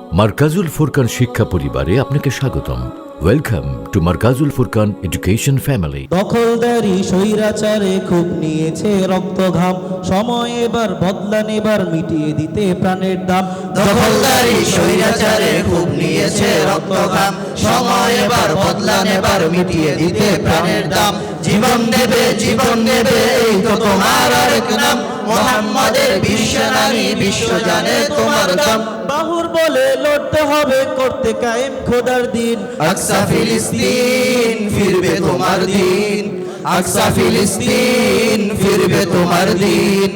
মার্কাজুল ফুরকান শিক্ষা পরিবারে আপনাকে স্বাগতম। Welcome to Markazul Furqan education family দখলদারি স্বৈরাচারে খুব নিয়েছে রক্ত ঘাম সময় এবার বদলা নেবার মিটিয়ে দিতে প্রাণের দাম। দখলদারি স্বৈরাচারে খুব নিয়েছে রক্তঘাম। সময় এবার বদলা নেবার মিটিয়ে দিতে প্রাণের দাম। জীবন নেবে জীবন নেবে এই তো তোমার আরেক নাম। মোহাম্মদের বিশ্ব বিশ্বনারী বিশ্ব জানে তোমার দাম। বাহুর বলে লড়তে হবে করতে কায়েম খোদার দিন। আকসা ফিলিস্তিন ফিরবে তোমার দিন। আকসা ফিলিস্তিন ফিরবে তোমার দিন।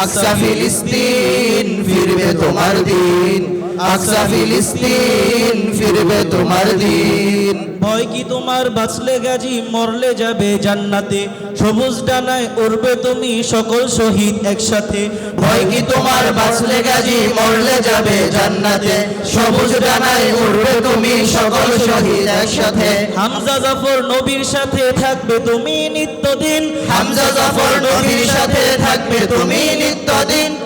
আকসা ফিলিস্তিন ফিরবে তোমার দিন। আকসা ফিলিস্তিন ফিরবে তোমার দিন। ভয় কি তোমার? বাঁচলে গাজী, মরলে যাবে জান্নাতে। সবুজ ডানায় উড়বে তুমি সকল শহীদ একসাথে। ভয় কি তোমার? বাঁচলে গাজী, মরলে যাবে জান্নাতে। সবুজ ডানায় উড়বে তুমি সকল শহীদ একসাথে। হামজা জাফর নবীর সাথে থাকবে তুমি নিত্যদিন। হামজা জাফর নবীর সাথে থাকবে তুমি নিত্যদিন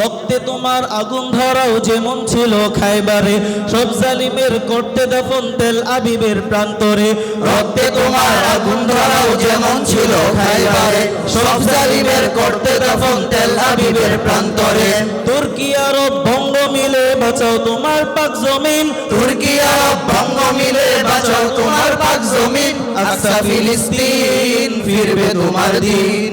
রক্তে তোমার আগুন ধরাও যেমন ছিল খাইবারে, সব জালিমের করতে দফন তেল আবিবের প্রান্তরে। রক্তে তোমার আগুন ধরাও যেমন ছিল খাইবারে, সব জালিমের করতে দফন তেল আবিবের প্রান্তরে। তুর্কি, আরব ভঙ্গ মিলে বাঁচাও তোমার পাক জমিন। তুর্কি, আরব ভঙ্গ মিলে বাঁচাও তোমার পাক জমিন। আকসা ফিলিস্তিন ফিরবে তোমার দিন।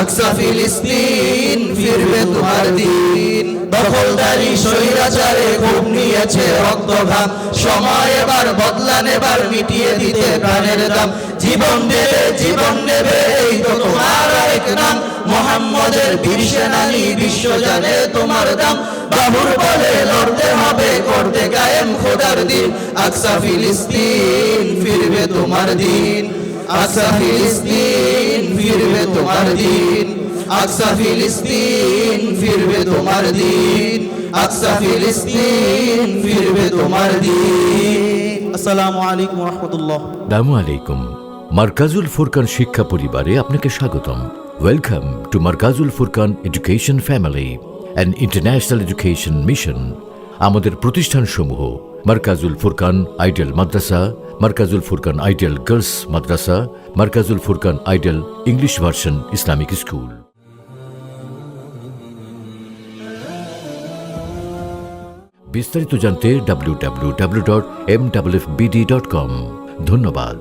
আকসা ফিলিস্তিন, ফিরবে তোমার দিন। দখলদারি, স্বৈরাচারে খুব নিয়েছে রক্তঘাম। সময় এবার বদলা নেবার, মিটিয়ে দিতে প্রাণের দাম। জীবন দেবে, জীবন নেবে, এই তো তোমার আরেক নাম। মোহাম্মদের বীর সেনানী বিশ্ব জানে তোমার দাম। বাবুর বলে লড়তে হবে, করতে কায়েম খোদার দিন। আকসা ফিলিস্তিন, ফিরবে তোমার দিন। আকসা ফিলিস্তিন, ফিরবে তোমার দিন। আকসা ফিলিস্তিন ফিরবে তোমার দিন। আকসা ফিলিস্তিন ফিরবে তোমার দিন। আসসালামু আলাইকুম রহমতুল্লাহ। আসসালামু আলাইকুম। মার্কাজুল ফুরকান শিক্ষা পরিবারে আপনাকে স্বাগতম। Welcome to Markazul Furqan education family and international education mission আমাদের প্রতিষ্ঠানসমূহ, Markazul Furqan ideal Madrasa, Markazul Furqan Ideal Girls Madrasa, Markazul Furqan Ideal English Version Islamic School. বিস্তারিত জানতে W W W dot M W dot com ধন্যবাদ।